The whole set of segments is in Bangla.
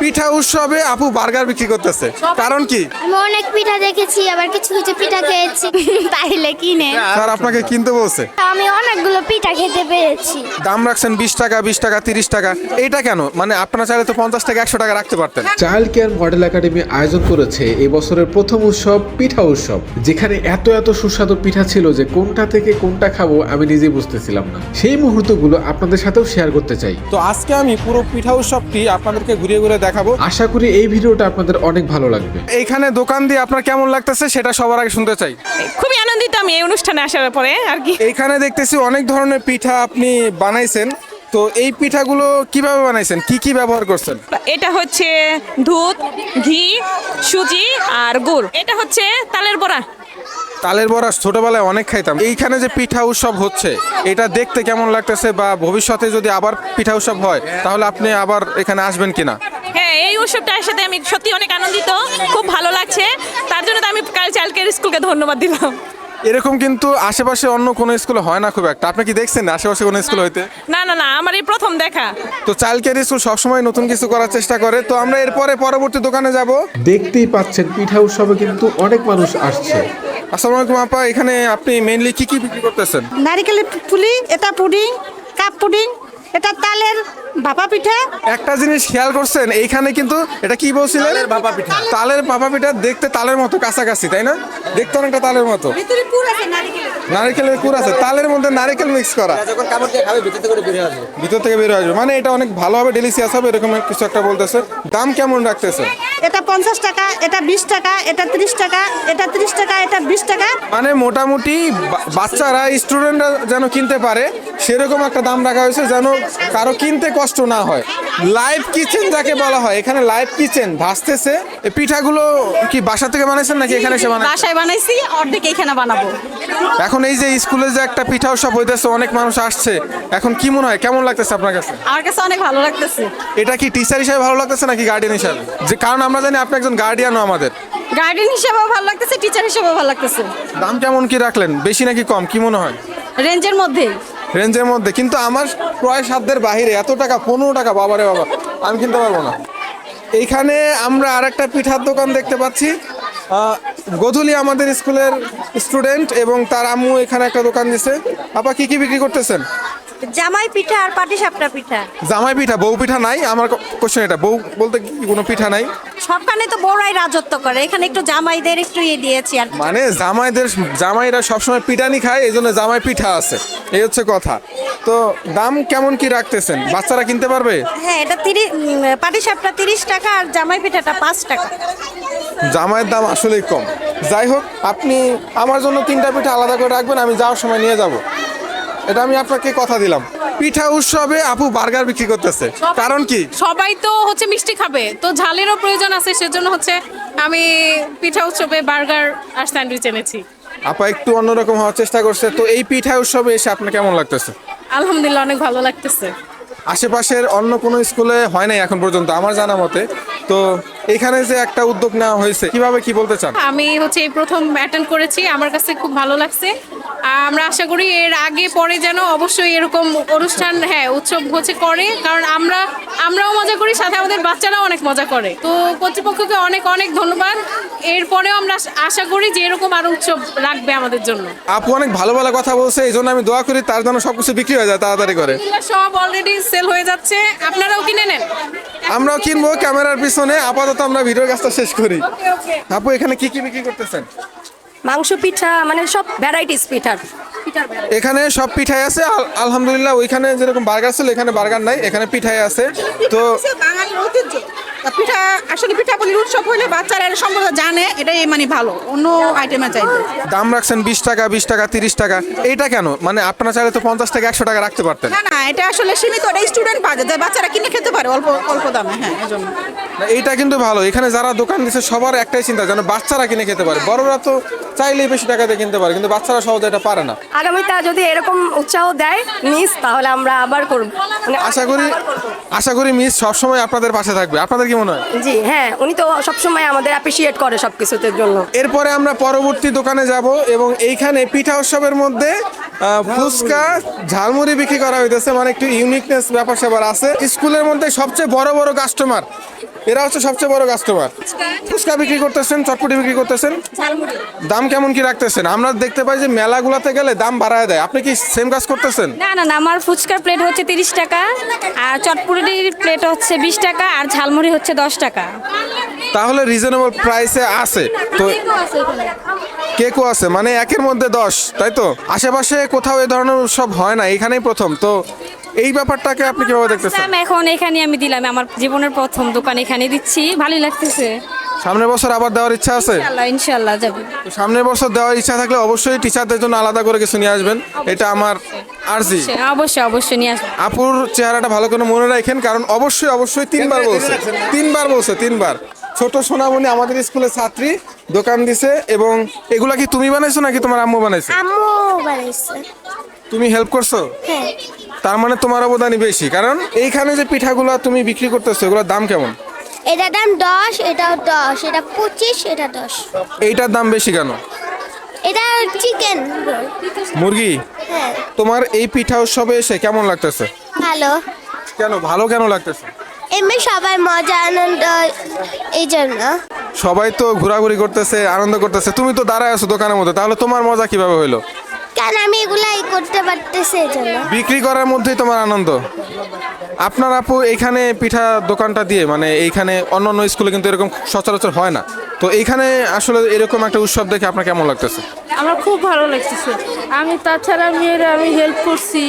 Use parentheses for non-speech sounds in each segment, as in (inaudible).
পিঠা উৎসবে আপু বার্গার বিক্রি করতেছে। কারণ কি? আমি অনেক পিঠা দেখেছি আবার কিছু কিছু পিঠা খেয়েছি। (laughs) তাইলে কিনে স্যার আপনাকে কিনতে বলছে। আমি অনেকগুলো পিঠা খেতে পেরেছি। দাম রাখছেন বিশ টাকা বিশ টাকা তিরিশ টাকা। এটা কেন? মানে আপনারা চাইলে তো পঞ্চাশ টাকা একশো টাকা রাখতে পারতেন। চাইল্ড কেয়ার মডেল একাডেমি আয়োজন করেছে এবছরের প্রথম উৎসব পিঠা উৎসব। যেখানে এত এত সুস্বাদু পিঠা ছিল যে কোনটা থেকে কোনটা খাব আমি নিজে বুঝতেছিলাম না। সেই মুহূর্তগুলো আপনাদের সাথেও শেয়ার করতে চাই। তো আজকে আমি পুরো পিঠা উৎসবটি আপনাদেরকে ঘুরিয়ে ঘুরে দেখাবো। আশা করি এই ভিডিওটা আপনাদের অনেক ভালো লাগবে। এইখানে দোকান দিয়ে আপনার কেমন লাগতেছে সেটা সবার আগে শুনতে চাই। খুবই আনন্দিত আমি এই অনুষ্ঠানে আসার পরে আর কি। এইখানে দেখতেছি অনেক ধরনের পিঠা আপনি বানাইছেন। তো এই পিঠাগুলো কীভাবে বানাইছেন? কি কি ব্যবহার করছেন? এটা হচ্ছে দুধ ঘি সুজি আর গুড়। এটা হচ্ছে তালের বড়া। তালের বড়া ছোটবেলায় অনেক খাইতাম। এইখানে যে পিঠা উৎসব হচ্ছে এটা দেখতে কেমন লাগতেছে বা ভবিষ্যতে যদি আবার পিঠা উৎসব হয় তাহলে আপনি আবার এখানে আসবেন কিনা? হ্যাঁ এই উৎসবটার সাথে আমি সত্যি অনেক আনন্দিত খুব ভালো লাগছে। তার জন্য তো আমি কাল চাইল্ড কেয়ার স্কুলকে ধন্যবাদ দিলাম। এরকম কিন্তু আশেপাশে অন্য কোনো স্কুলে হয় না খুব একটা। আপনি কি দেখছেন আশেপাশে কোনো স্কুল হইতে? না না না আমার এই প্রথম দেখা। তো চাইল্ড কেয়ার স্কুল সবসময় নতুন কিছু করার চেষ্টা করে। তো আমরা এরপরে পরবর্তী দোকানে যাব। দেখতেই পাচ্ছেন পিঠা উৎসবে কিন্তু অনেক মানুষ আসছে। আসসালামু আলাইকুম আপা এখানে আপনি মেইনলি কি কি বিক্রি করতেছেন? নারিকেলের পুলি এটা পুডিং কাপ পুডিং এটা তালের ভাপা পিঠা? একটা জিনিস খেয়াল করছেন এইখানে কিন্তু এটা কি বলছিলেন? তালের ভাপা পিঠা। তালের ভাপা পিঠা দেখতে তালের মতো কাছাকাছি তাই না? দেখতে অনেকটা তালের মতো। নারিকেলের কুর আছে তালের মধ্যে নারকেল মিক্স করা। যখন কামড় দিয়ে খাবে ভিতর থেকে বেরিয়ে আসবে। ভিতর থেকে বের আসবে। মানে এটা অনেক ভালো হবে ডেলিসিয়াস হবে এরকম কিছু একটা বলতেছে। দাম কেমন রাখতেছে? এটা পঞ্চাশ টাকা এটা বিশ টাকা এটা ত্রিশ টাকা এটা ত্রিশ টাকা এটা বিশ টাকা। মানে মোটামুটি বাচ্চারা স্টুডেন্টরা যেন কিনতে পারে সেরকম একটা দাম রাখা হয়েছে যেন কারও কিনতে কষ্ট না হয়। লাইভ কিচেন যাকে বলা হয় এখানে লাইভ কিচেন ভাসতেছে। এই পিঠাগুলো কি বাসা থেকে বানাইছেন নাকি এখানে এসে বানাই বাসায় বানাইছি অর্ধেক এখানে বানাবো। এখন এই যে স্কুলে যে একটা পিঠা উৎসব হইতেছে অনেক মানুষ আসছে। এখন কি মনে হয় কেমন লাগতেছে আপনার কাছে? আমার কাছে অনেক ভালো লাগতেছে। এটা কি টিচার হিসেবে ভালো লাগতেছে নাকি গার্ডিয়ান হিসেবে? যে কারণ আমরা জানি আপনি একজন গার্ডিয়ানও আমাদের। গার্ডেন হিসেবেও ভালো লাগতেছে টিচার হিসেবেও ভালো লাগতেছে। দাম কেমন কি রাখলেন? বেশি নাকি কম? কি মনে হয়? রেঞ্জের মধ্যেই। রেঞ্জের মধ্যে। কিন্তু আমার প্রায় সাধ্যের বাহিরে এত টাকা, পনেরো টাকা, বাবারে বাবা, আমি কিনতে পারব না। এইখানে আমরা আর একটা পিঠার দোকান দেখতে পাচ্ছি। গধুলি আমাদের স্কুলের স্টুডেন্ট এবং তার আম্মু এখানে একটা দোকান দিছে। আপা, কি কি বিক্রি করতেছেন? জামাই পিঠা আর পাটি সাপটা পিঠা। জামাই পিঠা বউ পিঠা নাই? আমার কোশ্চেন এটা বউ বলতে কি কোনো পিঠা নাই? সবখানে তো বড়াই রাজত্ব করে এখানে একটু জামাইদের একটু ইয়ে দিয়েছি আর মানে জামাইদের জামাইরা সবসময় পিঠানি খায় এই জন্য জামাই পিঠা আছে এই হচ্ছে কথা। তো দাম কেমন কি রাখতেছেন? বাচ্চারা কিনতে পারবে? হ্যাঁ এটা তিরিশ পাটি সাপটা তিরিশ টাকা আর জামাই পিঠাটা পাঁচ টাকা। জামাইয়ের দাম আসলেই কম। যাই হোক আপনি আমার জন্য তিনটা পিঠা আলাদা করে রাখবেন আমি যাওয়ার সময় নিয়ে যাব। এটা আমি আপনাকে কথা দিলাম। পিঠা উৎসবে আপু বার্গার বিক্রি করতেছে। কারণ কি? সবাই তো হচ্ছে মিষ্টি খাবে। তো ঝালেরও প্রয়োজন আছে সেজন্য হচ্ছে আমি পিঠা উৎসবে বার্গার আর স্যান্ডউইচ এনেছি। আপা একটু অন্যরকম হওয়ার চেষ্টা করছে। তো এই পিঠা উৎসবে এসে আপনার কেমন লাগতেছে? আলহামদুলিল্লাহ অনেক ভালো লাগতেছে। আশেপাশের অন্য কোনো স্কুলে হয় নাই এখন পর্যন্ত আমার জানা মতে। তো এখানে যে একটা উদ্যোগ নেওয়া হয়েছে কীভাবে কি বলতে চান? আমি হচ্ছে এই প্রথম অ্যাটেন্ড করেছি। আমার কাছে খুব ভালো লাগছে। আমরা আশা করি এর আগে পরে যেন অবশ্যই এরকম অনুষ্ঠান হ্যাঁ উৎসব হচ্ছে করে। কারণ আমরা আমরাও মজা করি সাথে আমাদের বাচ্চারাও অনেক মজা করে। তো কর্তৃপক্ষকে অনেক অনেক ধন্যবাদ। এরপরেও আমরা আশা করি যে এরকম আরও উৎসব রাখবে আমাদের জন্য। আপু অনেক ভালো ভালো কথা বলছে এই জন্য আমি দোয়া করি তার জন্য সবকিছু বিক্রি হয়ে যায় তাড়াতাড়ি করে। সব অলরেডি সেল হয়ে যাচ্ছে। আপনারাও কিনে নেন। আমরাও কিনবো ক্যামেরার পিছনে আপাতত আমরা ভিডিও কাজটা শেষ করি। আপু এখানে কি কি বিক্রি করতেছেন? মাংস পিঠা মানে সব ভ্যারাইটিস পিঠার এখানে সব পিঠাই আছে আলহামদুলিল্লাহ ওইখানে যেরকম বার্গার ছিল এখানে বার্গার নাই এখানে পিঠাই আছে। তো বাঙালির ঐতিহ্য। তা পিঠা আসলে পিঠাপুলির উৎসব হলে বাচ্চারা এটা সম্পর্কে জানে এটাই মানে ভালো। অন্য আইটেমে চাইতে। দাম রাখছেন বিশ টাকা বিশ টাকা তিরিশ টাকা। এইটা কেন? মানে আপনারা চাইলে তো পঞ্চাশ টাকা একশো টাকা রাখতে পারতেন। না না এটা আসলে সীমিত এটা স্টুডেন্ট বাজে তাই বাচ্চারা কিনে খেতে পারে অল্প অল্প দামে হ্যাঁ এই জন্য। না, এইটা কিন্তু ভালো। এখানে যারা দোকান দিচ্ছে সবার একটাই চিন্তা যেন বাচ্চারা কিনে খেতে পারে। বড়রা তো চাইলেই বেশি টাকা দিয়ে কিনতে পারে কিন্তু বাচ্চারা সহজে এটা পারে না। আগামীতে যদি এরকম উৎসাহ দেয় মিস তাহলে আমরা আবার করব। মানে আশা করি আশা করি মিস সবসময় আপনাদের পাশে থাকবে। আপনাদের কি মনে হয়? জি হ্যাঁ উনি তো সবসময় আমাদের অ্যাপ্রিসিয়েট করে সব কিছুতে জন্য। এরপরে আমরা পরবর্তী দোকানে যাব এবং এইখানে পিঠা উৎসবের মধ্যে ফুচকা ঝালমুড়ি বিক্রি করা হইতেছে। মানে একটু ইউনিকনেস ব্যাপার স্যাপার আছে। স্কুলের মধ্যে সবচেয়ে বড় বড় কাস্টমার এরা হচ্ছে সবচেয়ে বড় কাস্টমার ফুচকা। বিক্রি করতেছেন চটপটি বিক্রি করতেছেন। দাম কেমন কি রাখতেছেন? আমরা দেখতে পাই যে মেলাগুলোতে গেলে দাম বাড়ায় দেয়। আপনি কি সেম কাজ করতেছেন? না না না আমার ফুচকার প্লেট হচ্ছে তিরিশ টাকা আর চটপুরির প্লেট হচ্ছে বিশ টাকা আর ঝালমুড়ি হচ্ছে দশ টাকা। তাহলে রিজনেবল প্রাইসে আছে। তো কেকও আছে মানে একের মধ্যে দশ তাই তো? আশেপাশে কোথাও এ ধরনের উৎসব হয় না এখানেই প্রথম। তো এই ব্যাপারটাকে আপনি কীভাবে দেখতেছেন? এখন এখানে আমি দিলাম আমার জীবনের প্রথম দোকান এখানে দিচ্ছি ভালোই লাগতেছে। সামনের বছর আবার দেওয়ার ইচ্ছা আছে? যাবে। তো সামনের বছর দেওয়ার ইচ্ছা থাকলে অবশ্যই টিচারদের জন্য আলাদা করে কিছু নিয়ে আসবেন। এটা আমার আর্জি। অবশ্যই অবশ্যই নিয়ে আসব। আপুর চেহারাটা ভালো করে মনে রাখেন কারণ অবশ্যই অবশ্যই তিনবার বলছে। তিনবার বলছে তিনবার। ছোট সোনামণি আমাদের স্কুলের ছাত্রী দোকান দিছে এবং এগুলা কি তুমি বানাইছো নাকি তোমার আম্মু বানাইছে? আম্মু বানাইছে। তুমি হেল্প করছ? হ্যাঁ। তার মানে তোমার অবদানই বেশি কারণ এইখানে যে পিঠাগুলো তুমি বিক্রি করতেছো এগুলোর দাম কেমন? এটার দাম দশ এটাও দশ এটা পঁচিশ এটা দশ। এইটার দাম বেশি কেন? এটা চিকেন মুরগি? হ্যাঁ। তোমার এই পিঠা উৎসবে এসে কেমন লাগতেছে? ভালো। কেন ভালো কেন লাগতেছে? এমনি সবাই মজা আনন্দ এই জন্য। সবাই তো ঘোরাঘুরি করতেছে আনন্দ করতেছে। তুমি তো দাঁড়ায় আছো দোকানের মধ্যে তাহলে তোমার মজা কীভাবে হইল? কেন আমি এগুলাই করতে পারতেছি এই জন্য? বিক্রি করার মধ্যেই তোমার আনন্দ? আপনার আপু এইখানে পিঠা দোকানটা দিয়ে মানে এইখানে অন্য অন্য স্কুলে কিন্তু এরকম সচরাচর হয় না। তো এইখানে আসলে এরকম একটা উৎসব দেখে আপনার কেমন লাগতেছে? আমার খুব ভালো লাগতেছে। আমি তাছাড়া মেয়ের আমি হেল্প করছি।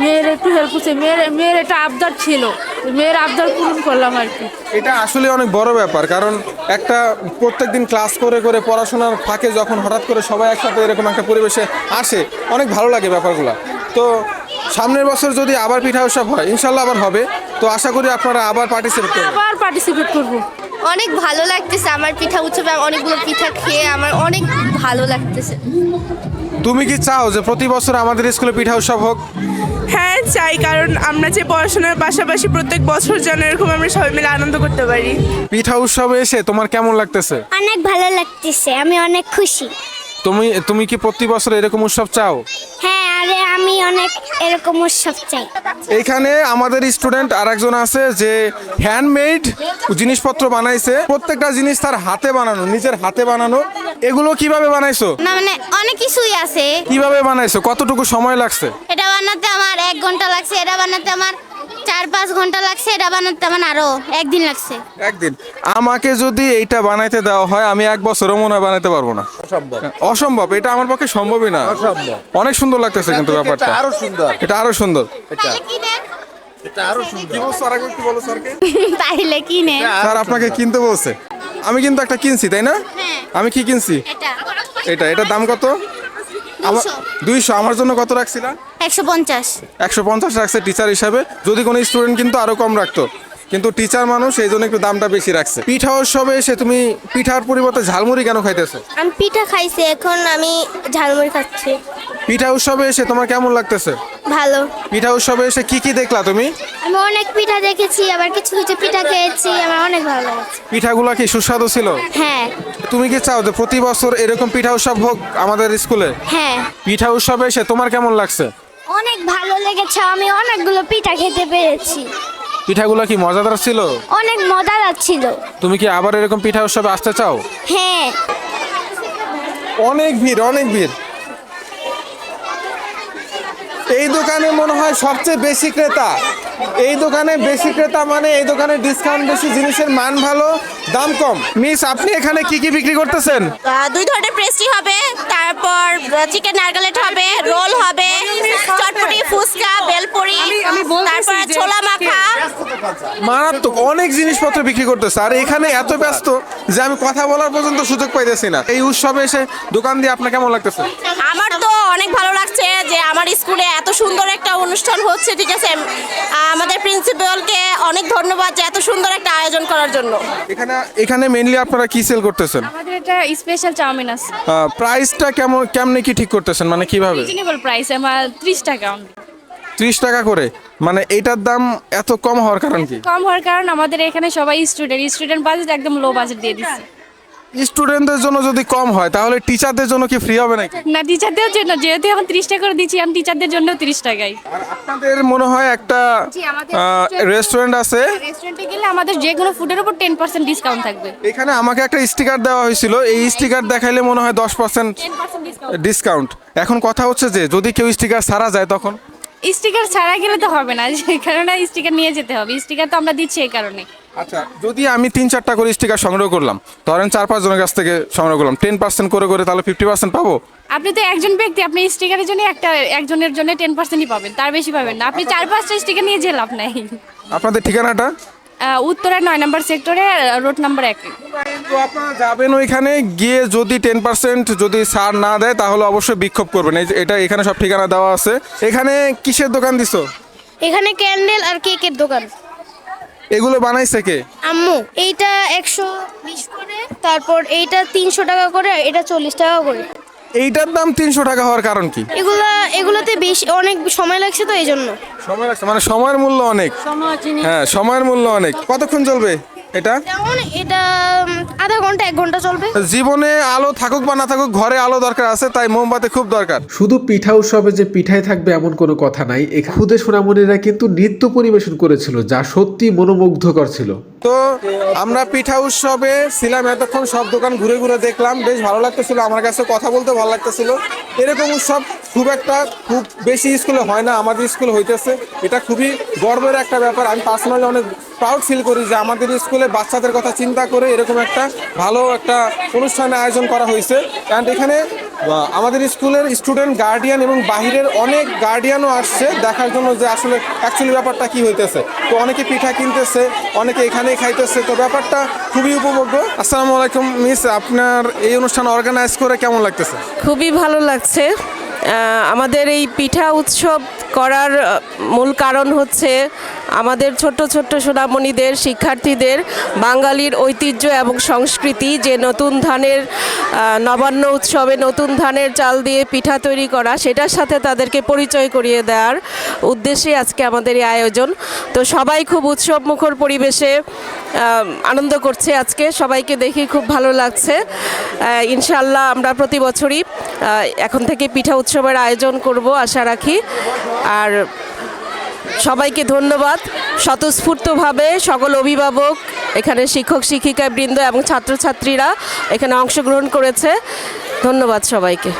মেয়ের একটু হেল্প করছি। মেয়ের মেয়ের একটা আবদার ছিল। মেয়ের আবদার পূরণ করলাম আর কি। এটা আসলে অনেক বড় ব্যাপার কারণ একটা প্রত্যেকদিন ক্লাস করে করে পড়াশোনার ফাঁকে যখন হঠাৎ করে সবাই একসাথে এরকম একটা পরিবেশে আসে অনেক ভালো লাগে ব্যাপারগুলো। তো সামনের বছর যদি আবার পিঠা উৎসব হয় ইনশাল্লাহ আবার হবে। তো আশা করি আপনারা আবার পার্টিসিপেট করবেন। আবার পার্টিসিপেট করব। অনেক ভালো লাগতেছে আমার পিঠা উৎসবে অনেকগুলো পিঠা খেয়ে আমার অনেক ভালো লাগতেছে। তুমি কি চাও যে প্রতি বছর আমাদের স্কুলে পিঠা উৎসব হোক? হ্যাঁ চাই কারণ আমরা যে পড়াশোনার পাশাপাশি প্রত্যেক বছর যেন এরকম আমরা সবাই মিলে আনন্দ করতে পারি। পিঠা উৎসবে এসে তোমার কেমন লাগতেছে? অনেক ভালো লাগতেছে আমি অনেক খুশি। তুমি তুমি কি প্রতি বছর এরকম উৎসব চাও? হ্যাঁ আরে আমি অনেক এরকম উৎসব চাই। এখানে আমাদের স্টুডেন্ট আর একজন আছে যে হ্যান্ডমেড জিনিসপত্র বানাইছে। প্রত্যেকটা জিনিস তার হাতে বানানো নিজের হাতে বানানো। এগুলো কীভাবে বানাইছো? না মানে অনেক কিছুই আছে। কীভাবে বানাইছো? কতটুকু সময় লাগছে? এটা বানাতে আমার এক ঘণ্টা লাগছে এটা বানাতে আমার চার পাঁচ ঘণ্টা লাগছে এটা বানাতে আমার আরও একদিন লাগছে। একদিন। আমাকে যদি এইটা বানাইতে দেওয়া হয় আমি এক বছরও মনে হয় বানাইতে পারব না। অসম্ভব। এটা আমার পক্ষে সম্ভবই না। অনেক সুন্দর লাগতেছে কিন্তু ব্যাপারটা। আরও সুন্দর। এটা আরও সুন্দর। এটা। আরও সুন্দর। একটু বলো স্যারকে। (laughs) তাইলে কিনে স্যার আপনাকে কিনতে বলছে। আমি কিন্তু একটা কিনছি তাই না? হ্যাঁ। আমি কি কিনছি? এটা। এটা এটার দাম কত? আমার। দুইশো। আমার জন্য কত রাখছিলা? একশো পঞ্চাশ। একশো পঞ্চাশ রাখছে টিচার হিসাবে। যদি কোনো স্টুডেন্ট কিন্তু আরও কম রাখতো। কিন্তু টিচার মানুষ এই জন্য একটু দামটা বেশি রাখছে। পিঠা উৎসবে এসে তুমি পিঠার পরিবর্তে ঝালমুড়ি কেন খাইতেছো? আমি পিঠা খাইছি এখন আমি ঝালমুড়ি খাচ্ছি। পিঠা উৎসবে এসে তোমার কেমন লাগতেছে? ভালো। পিঠা উৎসবে এসে কি কি দেখলা তুমি? আমি অনেক পিঠা দেখেছি আবার কিছু কিছু পিঠা খেয়েছি আমার অনেক ভালো লাগছে। পিঠাগুলো কি সুস্বাদু ছিল? হ্যাঁ। তুমি কি চাও যে প্রতি বছর এরকম পিঠা উৎসব হোক আমাদের স্কুলে? হ্যাঁ। পিঠা উৎসবে এসে তোমার কেমন লাগছে? অনেক ভালো লেগেছে আমি অনেকগুলো পিঠা খেতে পেরেছি। পিঠাগুলো কি মজাদার ছিল? অনেক মজা লাগছিল তুমি কি আবার এরকম পিঠা উৎসবে আসতে চাও? হ্যাঁ। অনেক ভিড় অনেক ভিড়। এই দোকানে মনে হয় সবচেয়ে বেশি ক্রেতা। এই দোকানে বেশি ক্রেতা মানে এই দোকানে ডিসকাউন্ট বেশি জিনিসের মান ভালো দাম কম। মিস আপনি এখানে কি কি বিক্রি করতেছেন? দুই ধরনের পেস্ট্রি হবে। তারপর চিকেন নারকেলেট হবে রোল হবে চটপটি ফুচকা বেলপুরি তারপর ছোলা মাখা মারাত্মক অনেক জিনিসপত্র বিক্রি করতেছে। আর এখানে এত ব্যস্ত যে আমি কথা বলার পর্যন্ত সুযোগ পাইতেছি না। এই উৎসবে এসে দোকান দিয়ে আপনার কেমন লাগতেছে? আমার তো অনেক ভালো লাগছে যে আমার স্কুলে এত সুন্দর একটা অনুষ্ঠান হচ্ছে ঠিক আছে? আমাদের প্রিন্সিপালকে অনেক ধন্যবাদ যে এত সুন্দর একটা আয়োজন করার জন্য। এখানে এখানে মেইনলি আপনারা কি সেল করতেছেন? আমাদের এটা স্পেশাল চাউমিন আছে। প্রাইসটা কেমন কেমনে কি ঠিক করতেছেন? মানে কীভাবে? রিজনেবল প্রাইস আমার ত্রিশ টাকা only। ত্রিশ টাকা করে। মানে এটার দাম এত কম হওয়ার কারণ কি? কম হওয়ার কারণ আমাদের এখানে সবাই স্টুডেন্ট স্টুডেন্ট বাজেট একদম লো বাজেট দিয়ে দিচ্ছে। স্টুডেন্টদের জন্য যদি কম হয় তাহলে টিচারদের জন্য কি ফ্রি হবে নাকি? না টিচারদের জন্য যেহেতু এখন ত্রিশ টাকা করে দিচ্ছি আমি টিচারদের জন্য ত্রিশ টাকাই আর আপনাদের মনে হয় একটা জি, আমাদের রেস্টুরেন্ট আছে? রেস্টুরেন্টে গেলে আমাদের যে কোনো ফুডের উপর টেন পার্সেন্ট ডিসকাউন্ট থাকবে। এখানে আমাকে একটা স্টিকার দেওয়া হয়েছিল এই স্টিকার দেখাইলে মনে হয় দশ percent ten percent discount discount এখন কথা হচ্ছে যে যদি কেউ স্টিকার সারা যায় তখন? স্টিকার ছাড়া গেলে তো হবে না যে কারণে স্টিকার নিয়ে যেতে হবে। স্টিকার তো আমরা দিচ্ছি এই কারণে। আচ্ছা যদি আমি তিন চারটা করে স্টিকার সংগ্রহ করলাম ধরেন চার পাঁচ জনের কাছ থেকে সংগ্রহ করলাম টেন পার্সেন্ট করে করে তাহলে ফিফটি পার্সেন্ট পাবো? আপনি তো একজন ব্যক্তি আপনি স্টিকারের জন্য একটা একজনের জন্য টেন পার্সেন্টই পাবেন তার বেশি পাবেন না। আপনি চার পাঁচটা স্টিকার নিয়ে যে লাভ নাই। আপনাদের ঠিকানাটা? আহ, উত্তরা নয় নম্বর সেক্টরে রোড নাম্বার এক। তো আপনারা যাবেন ওইখানে গিয়ে যদি টেন পার্সেন্ট যদি ছাড় না দেয় তাহলে অবশ্যই বিক্ষোভ করবেন। এই যে এটা এখানে সব ঠিকানা দেওয়া আছে। এখানে কিসের দোকান দিছো? এখানে ক্যান্ডেল আর কেকের দোকান। এগুলো বানাইছে কে? আম্মু এইটা একশো বিশ করে তারপর এইটা তিনশো টাকা করে এটা চল্লিশ টাকা করে। এইটার দাম তিনশো টাকা হওয়ার কারণ কি? এগুলো এগুলোতে বেশি অনেক সময় লাগছে তো এই জন্য সময় লাগছে মানে সময়ের মূল্য অনেক। হ্যাঁ সময়ের মূল্য অনেক। কতক্ষণ চলবে? এটা? যেমন এটা আধা ঘণ্টা এক ঘণ্টা চলবে। জীবনে আলো থাকুক বা না থাকুক ঘরে আলো দরকার আছে তাই মোমবাতি খুব দরকার। শুধু পিঠা উৎসবে যে পিঠাই থাকবে এমন কোনো কথা নাই খুদে সোনামণিরা কিন্তু নৃত্য পরিবেশন করেছিল যা সত্যি মনোমুগ্ধকর ছিল। তো আমরা পিঠা উৎসবে ছিলাম এতক্ষণ সব দোকান ঘুরে ঘুরে দেখলাম বেশ ভালো লাগতেছিল আমার কাছে কথা বলতে ভালো লাগতেছিল। এরকম উৎসব খুব একটা খুব বেশি স্কুলে হয় না আমাদের স্কুলে হইতেছে। এটা খুবই গর্বের একটা ব্যাপার আমি পার্সোনালি অনেক প্রাউড ফিল করি যে আমাদের স্কুলে বাচ্চাদের কথা চিন্তা করে এরকম একটা ভালো একটা অনুষ্ঠানের আয়োজন করা হয়েছে। কারণ এখানে আমাদের স্কুলের স্টুডেন্ট গার্ডিয়ান এবং বাহিরের অনেক গার্ডিয়ানও আসছে দেখার জন্য যে আসলে অ্যাকচুয়ালি ব্যাপারটা কি হইতেছে। তো অনেকে পিঠা কিনতেছে, অনেকে এখানেই খাইতেছে। তো ব্যাপারটা খুবই উপভোগ্য। আসসালামু আলাইকুম, মিস, আপনার এই অনুষ্ঠান অর্গানাইজ করে কেমন লাগতেছে? খুবই ভালো লাগছে। আমাদের এই পিঠা উৎসব করার মূল কারণ হচ্ছে আমাদের ছোট্ট ছোট্ট সোনামণিদের, শিক্ষার্থীদের বাঙালির ঐতিহ্য এবং সংস্কৃতি যে নতুন ধানের নবান্ন উৎসবে নতুন ধানের চাল দিয়ে পিঠা তৈরি করা, সেটার সাথে তাদেরকে পরিচয় করিয়ে দেওয়ার উদ্দেশ্যে আজকে আমাদের এই আয়োজন। তো সবাই খুব উৎসব মুখর পরিবেশে আনন্দ করছে আজকে। সবাইকে দেখে খুব ভালো লাগছে। ইনশাল্লাহ আমরা প্রতি বছরই এখন থেকে পিঠা উৎসবের আয়োজন করব, আশা রাখি। আর সবাইকে ধন্যবাদ। স্বতঃস্ফূর্তভাবে সকল অভিভাবক, এখানে শিক্ষক শিক্ষিকা বৃন্দ এবং ছাত্রছাত্রীরা এখানে অংশগ্রহণ করেছে। ধন্যবাদ সবাইকে।